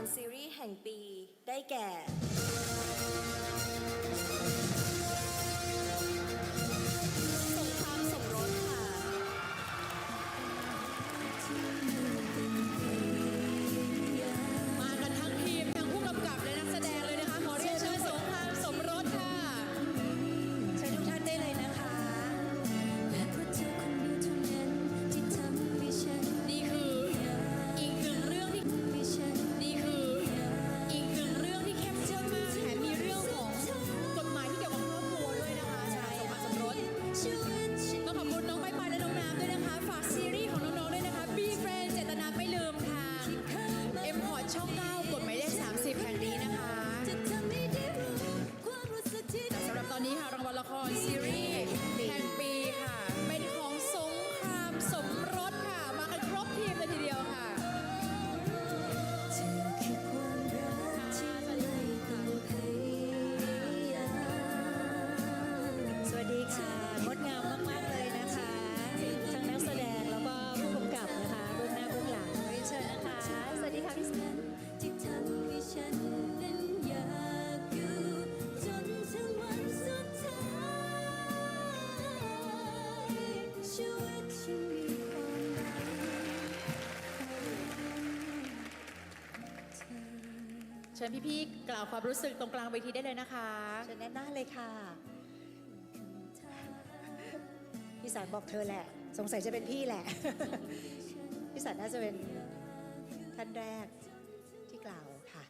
รซีรีส์แห่งปีได้แก่ เชิญพี่ๆกล่าวความรู้สึกตรงกลางเวทีได้เลยนะคะ เชิญแน่นหน้าเลยค่ะ พี่สารบอกเธอแหละ สงสัยจะเป็นพี่แหละ พี่สารน่าจะเป็นท่านแรกที่กล่าวค่ะ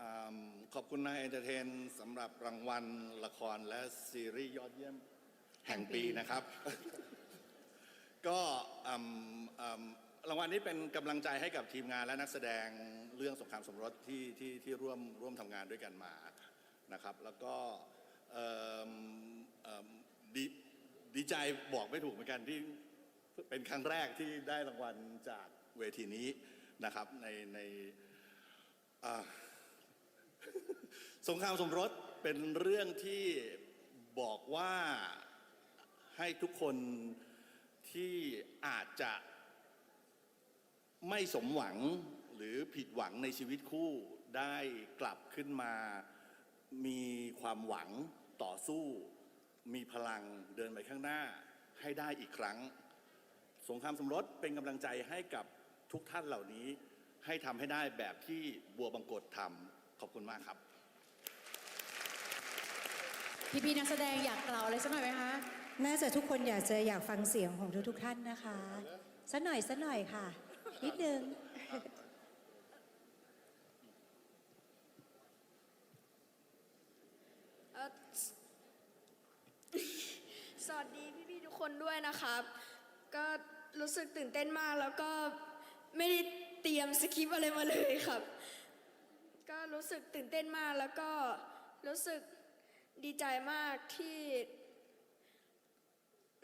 อืมขอบคุณนายเอนเตอร์เทนสำหรับรางวัลละครและซีรีส์ยอดเยี่ยมแห่งปีนะครับ ก็อืมอืม รางวัลนี้เป็นกำลังใจให้กับทีมงานและนักแสดงเรื่องสงครามสมรสที่ที่ที่ร่วมร่วมทำงานด้วยกันมานะครับ แล้วก็ดีดีใจบอกไม่ถูกเหมือนกันที่เป็นครั้งแรกที่ได้รางวัลจากเวทีนี้นะครับในในสงครามสมรสเป็นเรื่องที่บอกว่าให้ทุกคนที่อาจจะ ไม่สมหวังหรือผิดหวังในชีวิตคู่ได้กลับขึ้นมา มีความหวังต่อสู้ มีพลังเดินไปข้างหน้าให้ได้อีกครั้ง สงครามสมรสเป็นกำลังใจให้กับทุกท่านเหล่านี้ ให้ทำให้ได้แบบที่บัวบังกตทำขอบคุณมากครับพี่ๆนักแสดงอยากกล่าวอะไรสักหน่อยไหมคะน่าจะทุกคนอยากจะอยากฟังเสียงของทุกๆท่านนะคะสักหน่อยสักหน่อยค่ะ นิดนึงสวัสดีพี่ๆทุกคนด้วยนะครับ ก็รู้สึกตื่นเต้นมากแล้วก็ไม่ได้เตรียมสคริปอะไรมาเลยครับ ก็รู้สึกตื่นเต้นมากแล้วก็รู้สึกดีใจมากที่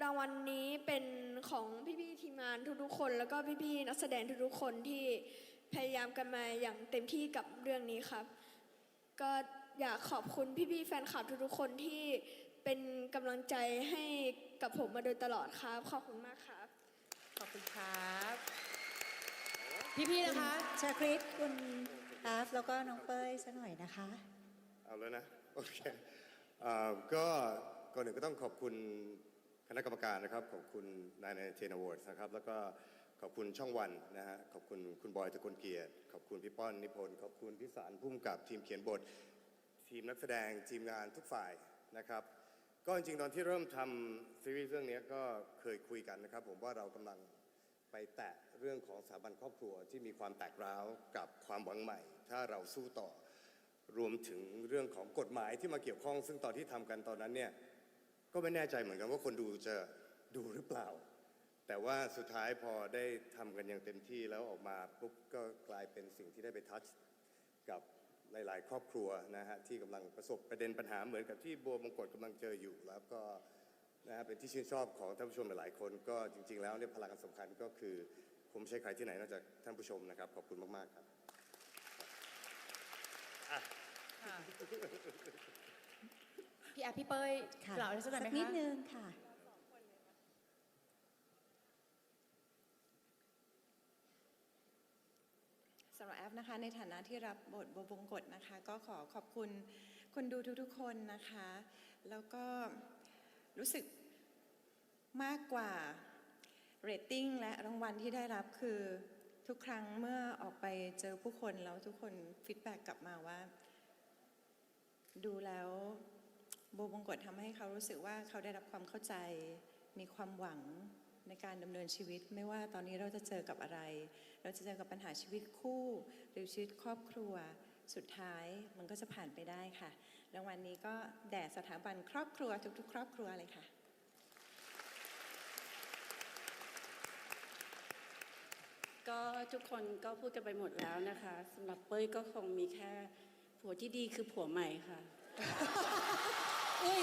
รางวัลนนี้เป็นของานทุกๆคน แล้วก็พี่ๆนักแสดงทุกๆคนที่พยายามกันมาอย่างเต็มที่กับเรื่องนี้ครับ ก็อยากขอบคุณพี่ๆแฟนคลับทุกๆคนที่เป็นกำลังใจให้กับผมมาโดยตลอดครับ ขอบคุณมากครับ ขอบคุณครับ พี่ๆนะคะ ชาคริสคุณอาฟแล้วก็น้องเป้ยสักหน่อยนะคะ เอาแล้วนะ โอเคเอ่อก็ก่อนหนึ่งก็ต้องขอบคุณ คณะกรรมการนะครับขอบคุณนายในเทนอวอร์ดนะครับ แล้วก็ขอบคุณช่องวันนะฮะขอบคุณคุณบอยตะกลเกียรติ ขอบคุณพี่ป้อนนิพนธ์ขอบคุณพี่สารพุ่มกับทีมเขียนบท ทีมนักแสดงทีมงานทุกฝ่ายนะครับ ก็จริงๆตอนที่เริ่มทำซีรีส์เรื่องนี้ก็เคยคุยกันนะครับ ผมว่าเรากำลังไปแตะเรื่องของสถาบันครอบครัวที่มีความแตกร้าวกับความหวังใหม่ ถ้าเราสู้ต่อรวมถึงเรื่องของกฎหมายที่มาเกี่ยวข้อง ซึ่งตอนที่ทำกันตอนนั้นเนี่ย ก็ไม่แน่ใจเหมือนกันว่าคนดูจะดูหรือเปล่า แต่ว่าสุดท้ายพอได้ทำกันอย่างเต็มที่แล้วออกมาปุ๊บก็กลายเป็นสิ่งที่ได้ไปทัชกับหลาย ๆ ครอบครัวนะฮะที่กำลังประสบประเด็นปัญหาเหมือนกับที่บัวมงกฎกำลังเจออยู่ แล้วก็นะฮะเป็นที่ชื่นชอบของท่านผู้ชมหลายๆคน ก็จริง ๆ แล้วเนี่ยพลังอันสำคัญก็คือผมใช้ใครที่ไหนนอกจากท่านผู้ชมนะครับขอบคุณมาก ๆ ครับ พี่อาพี่เป้ยค่ะกล่าวอะไรสักหน่อยไหมสักนิดคะนึงค่ะ สำหรับแอฟฟนะคะในฐานะที่รับบทบวงกฎนะคะ ก็ขอขอบคุณคนดูทุกๆคนนะคะ แล้วก็รู้สึกมากกว่าเรตติ้งและรางวัลที่ได้รับคือทุกครั้งเมื่อออกไปเจอผู้คนแล้วทุกคนฟีดแบ็กกลับมาว่า ดูแล้วโบบงกฎทำให้เขารู้สึกว่าเขาได้รับความเข้าใจ มีความหวังในการดำเนินชีวิต ไม่ว่าตอนนี้เราจะเจอกับอะไร เราจะเจอกับปัญหาชีวิตคู่ หรือชีวิตครอบครัวสุดท้ายมันก็จะผ่านไปได้ค่ะรางวัลนี้ก็แด่สถาบันครอบครัวทุกๆ ครอบครัวเลยค่ะ ก็ทุกคนก็พูดกันไปหมดแล้วนะคะสำหรับเป้ยก็คงมีแค่ผัวที่ดีคือผัวใหม่ค่ะ อุ้ย